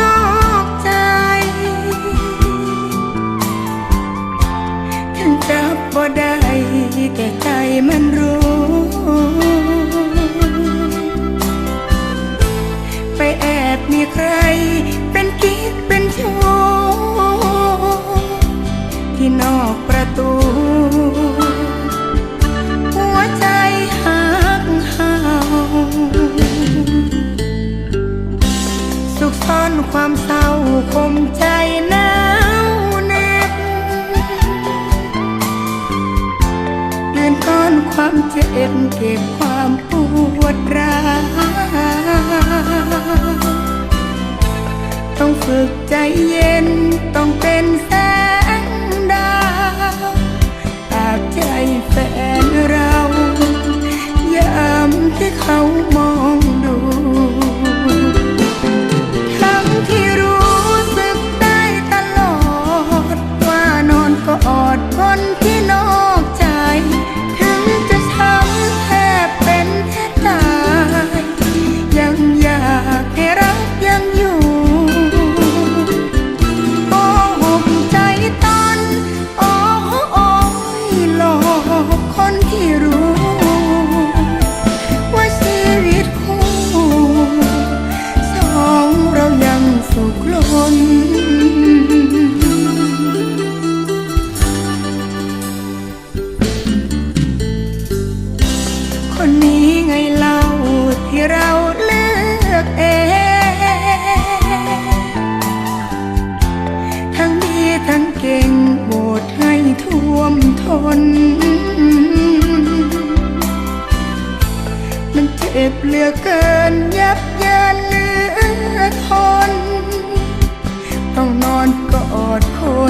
นอกใจ ถึงรับบ่ได้แต่ใจมันรู้ ไปแอบมีใคร ความเศร้าคมใจหนาวเหน็บยืนก้อนความเจ็บเก็บความ กลนคนนี้ไงเราที่เราเลือกเองทั้งดีทั้งเก่งโบดให้ท่วมทน มันเจ็บเหลือเกินยับ อนกอดคน